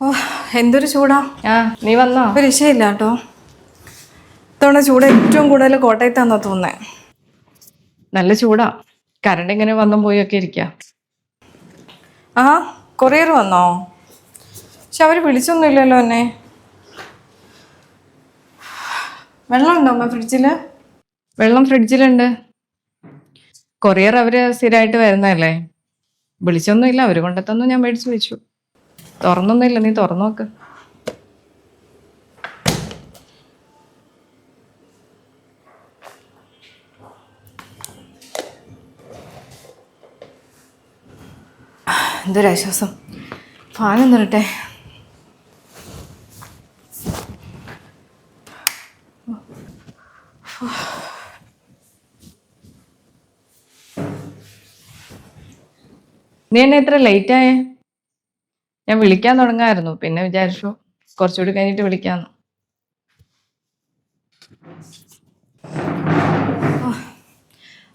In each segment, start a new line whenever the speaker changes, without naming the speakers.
ഓ എന്തൊരു ചൂടാ.
ആ നീ വന്നോ?
ഒരു രക്ഷയില്ല കേട്ടോ ഇത്തവണ ചൂട് ഏറ്റവും കൂടുതൽ കോട്ടയത്താന്നാ തോന്നുന്നേ.
നല്ല ചൂടാ. കറണ്ട് ഇങ്ങനെ വന്നും പോയൊക്കെ ഇരിക്ക.
ആ കൊറിയർ വന്നോ? പക്ഷെ അവർ വിളിച്ചൊന്നുമില്ലല്ലോ എന്നെ. വെള്ളമുണ്ടോ അമ്മ ഫ്രിഡ്ജിൽ
വെള്ളം ഫ്രിഡ്ജിലുണ്ട്. കൊറിയർ അവർ സ്ഥിരമായിട്ട് വരുന്നതല്ലേ? വിളിച്ചൊന്നുമില്ല. അവർ കൊണ്ടെത്തൊന്നും ഞാൻ മേടിച്ചു വെച്ചു. തുറന്നൊന്നുമില്ല നീ തുറന്നു നോക്ക്.
എന്തൊരാശ്വാസം. ഫാനും നിറട്ടെ
നീ എന്നെ ഇത്ര ലേറ്റ് ആയേ? ഞാൻ വിളിക്കാൻ തുടങ്ങായിരുന്നു. പിന്നെ വിചാരിച്ചു കുറച്ചുകൂടി കഴിഞ്ഞിട്ട് വിളിക്കാന്ന്.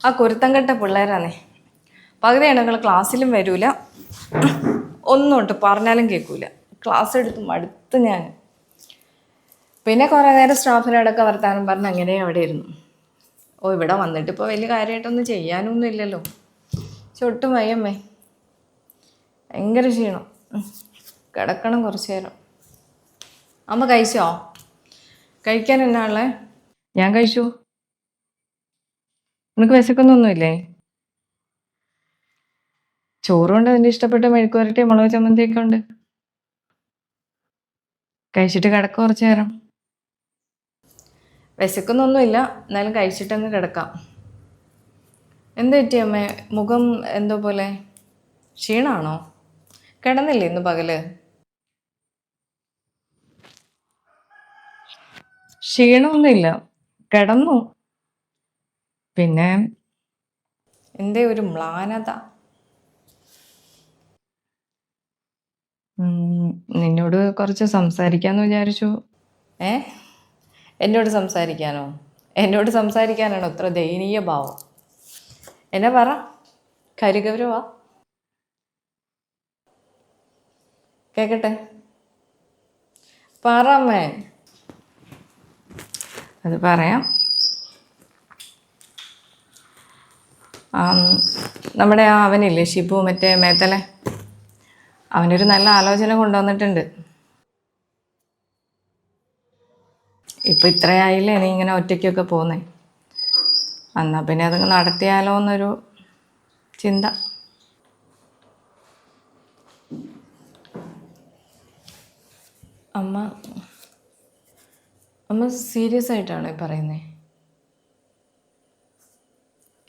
ആ കുരുത്തം കെട്ട പിള്ളേരാണേ. പകുതി എണ്ണങ്ങൾ ക്ലാസ്സിലും വരൂല. ഒന്നും ഉണ്ട് പറഞ്ഞാലും കേൾക്കൂല. ക്ലാസ് എടുത്ത് മടുത്ത് ഞാൻ. പിന്നെ കുറേ നേരം സ്റ്റാഫിനോടൊക്കെ വർത്താനം പറഞ്ഞ് അങ്ങനെ അവിടെ ഇരുന്നു. ഓ ഇവിടെ വന്നിട്ട് ഇപ്പോൾ വലിയ കാര്യമായിട്ടൊന്നും ചെയ്യാനൊന്നും ഇല്ലല്ലോ. ചൊട്ടും വയ്യമ്മേ. ഭയങ്കര ക്ഷീണം. കിടക്കണം കുറച്ച് നേരം. അമ്മ കഴിച്ചോ? കഴിക്കാൻ എന്നാ ഉള്ളേ?
ഞാൻ കഴിച്ചു. നിനക്ക് വിശക്കുന്നൊന്നുമില്ലേ? ചോറുണ്ട് നിന്റെ ഇഷ്ടപ്പെട്ട മെഴുക്കുവരട്ടി മുളക് ചമ്മന്തിയൊക്കെ ഉണ്ട്. കഴിച്ചിട്ട് കിടക്ക കുറച്ചു നേരം.
വിശക്കുന്നൊന്നുമില്ല. എന്നാലും കഴിച്ചിട്ടങ്ങ് കിടക്കാം. എന്ത് പറ്റി അമ്മേ? മുഖം എന്തോ പോലെ ക്ഷീണാണോ? കിടന്നില്ലേ ഇന്ന് പകൽ?
ക്ഷീണമൊന്നുമില്ല. കിടന്നു. പിന്നെ?
എന്തേ ഒരു മ്ലാനത?
നിന്നോട് കുറച്ച് സംസാരിക്കാന്ന് വിചാരിച്ചു.
ഏ? എന്നോട് സംസാരിക്കാനോ? എന്നോട് സംസാരിക്കാനാണോ ഇത്ര ദയനീയ ഭാവം? എന്നാ പറ. കരിഗൗരവാ. കേക്കട്ടെ? പറമ്മേ
അത് പറയാം.
നമ്മുടെ ആ അവനില്ലേ ഷിബു മറ്റേ മേത്തലെ? അവനൊരു നല്ല ആലോചന കൊണ്ടുവന്നിട്ടുണ്ട്. ഇപ്പം ഇത്രയായില്ലേ നീ ഇങ്ങനെ ഒറ്റയ്ക്കൊക്കെ പോന്നേ? എന്നാ പിന്നെ അതങ്ങ് നടത്തിയാലോ എന്നൊരു ചിന്ത. അമ്മ അമ്മ സീരിയസ് ആയിട്ടാണോ പറയുന്നത് പറയുന്നേ.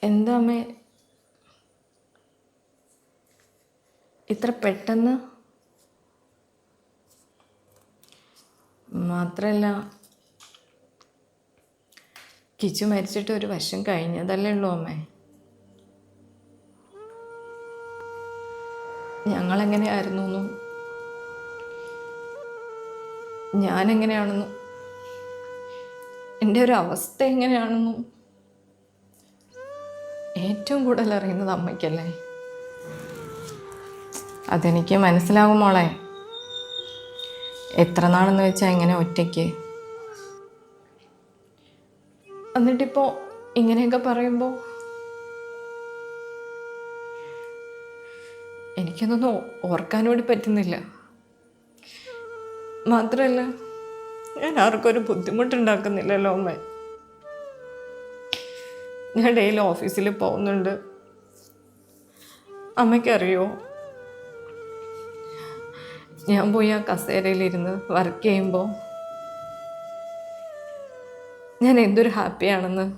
എന്താ അമ്മ? ഇത്ര പെട്ടെന്ന്? മാത്രമല്ല കിച്ചു മരിച്ചിട്ട് ഒരു വർഷം കഴിഞ്ഞതല്ലേ ഉള്ളൂ അമ്മേ. ഞങ്ങളെങ്ങനെയായിരുന്നു എന്നും ഞാനെങ്ങനെയാണെന്നും. എന്റെ ഒരു അവസ്ഥ എങ്ങനെയാണെന്നും ഏറ്റവും കൂടുതൽ അറിയുന്നത് അമ്മയ്ക്കല്ലേ? അതെനിക്ക് മനസ്സിലാകും മോളെ. എത്ര നാളെന്ന് വെച്ചാൽ ഇങ്ങനെ ഒറ്റയ്ക്ക്? എന്നിട്ടിപ്പോൾ ഇങ്ങനെയൊക്കെ പറയുമ്പോൾ എനിക്കതൊന്നും ഓർക്കാൻ കൂടി പറ്റുന്നില്ല. മാത്രമല്ല ഞാൻ ആർക്കൊരു ബുദ്ധിമുട്ടുണ്ടാക്കുന്നില്ലല്ലോ അമ്മ. ഞാൻ ഡെയിലി ഓഫീസിൽ പോകുന്നുണ്ട്. അമ്മയ്ക്കറിയോ? ഞാൻ പോയി ആ കസേരയിലിരുന്ന് വർക്ക് ചെയ്യുമ്പോൾ ഞാൻ എന്തൊരു ഹാപ്പിയാണെന്ന്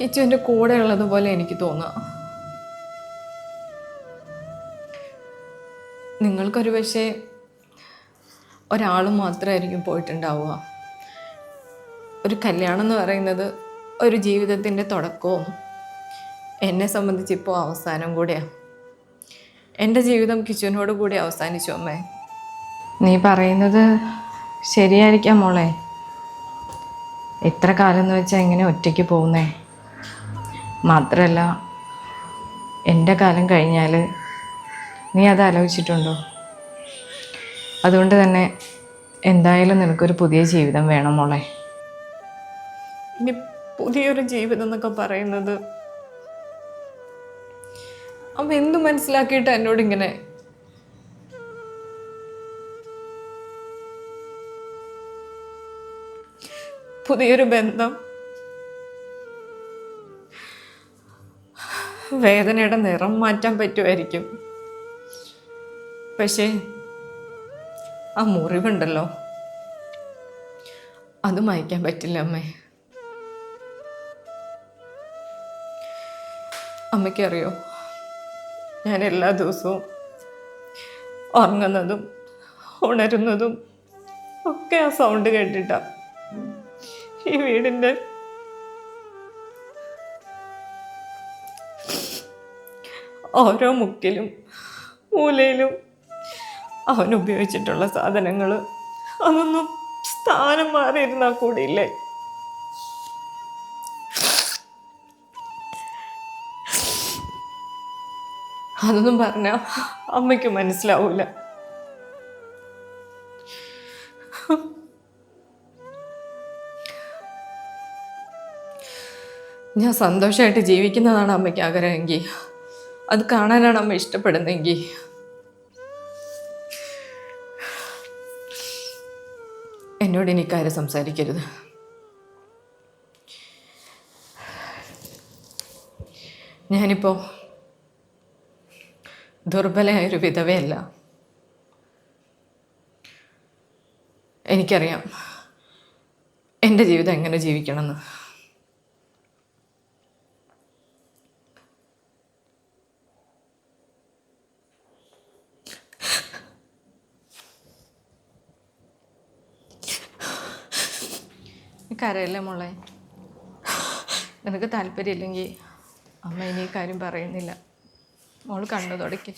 കിച്ചുവിന്റെ കൂടെ ഉള്ളതുപോലെ എനിക്ക് തോന്നുക നിങ്ങൾക്കൊരു പക്ഷേ ഒരാൾ മാത്രമായിരിക്കും പോയിട്ടുണ്ടാവുക. ഒരു കല്യാണം എന്ന് പറയുന്നത് ഒരു ജീവിതത്തിന്റെ തുടക്കവും എന്നെ സംബന്ധിച്ച് ഇപ്പോൾ അവസാനം കൂടെയാണ് എന്റെ ജീവിതം കിച്ചുവിനോട് കൂടി അവസാനിച്ചു അമ്മേ.
നീ പറയുന്നത് ശരിയായിരിക്കാം മോളെ. എത്ര കാലം എന്ന് വെച്ചാൽ എങ്ങനെ ഒറ്റയ്ക്ക് പോകുന്നേ? മാത്രമല്ല എന്റെ കാലം കഴിഞ്ഞാൽ നീ അത് ആലോചിച്ചിട്ടുണ്ടോ? അതുകൊണ്ട് തന്നെ എന്തായാലും നിനക്കൊരു പുതിയ ജീവിതം വേണം മോളെ.
ഇനി പുതിയൊരു ജീവിതം എന്നൊക്കെ പറയുന്നത് അവ എന്തു മനസ്സിലാക്കിയിട്ട് എന്നോട് ഇങ്ങനെ പുതിയൊരു ബന്ധം വേദനയുടെ നിറം മാറ്റാൻ പറ്റുമായിരിക്കും. പക്ഷേ ആ മുറിവുണ്ടല്ലോ. അത് മായ്ക്കാൻ പറ്റില്ല അമ്മേ. അമ്മയ്ക്കറിയോ ഞാൻ എല്ലാ ദിവസവും ഉറങ്ങുന്നതും ഉണരുന്നതും ഒക്കെ ആ സൗണ്ട് കേട്ടിട്ടാ. ഈ വീടിന്റെ ഓരോ മുക്കിലും മൂലയിലും അവൻ ഉപയോഗിച്ചിട്ടുള്ള സാധനങ്ങൾ അതൊന്നും സ്ഥാനം മാറിയിരുന്നാൽ കൂടിയില്ലേ? അതൊന്നും പറഞ്ഞ അമ്മയ്ക്ക് മനസ്സിലാവൂല. ഞാൻ സന്തോഷമായിട്ട് ജീവിക്കുന്നതാണ് അമ്മയ്ക്ക് ആഗ്രഹമെങ്കിൽ. അത് കാണാനാണ് അമ്മ ഇഷ്ടപ്പെടുന്നതെങ്കിൽ എന്നോട് കാര്യം സംസാരിക്കരുത്. ഞാനിപ്പോൾ ദുർബലയായൊരു വിധവയല്ല. എനിക്കറിയാം എന്റെ ജീവിതം എങ്ങനെ ജീവിക്കണമെന്ന്. കരയല്ലേ മോളെ. നിനക്ക് താല്പര്യമില്ലെങ്കിൽ അമ്മ ഇനി കാര്യം പറയുന്നില്ല. മോൾ കണ്ണു തുടയ്ക്ക്.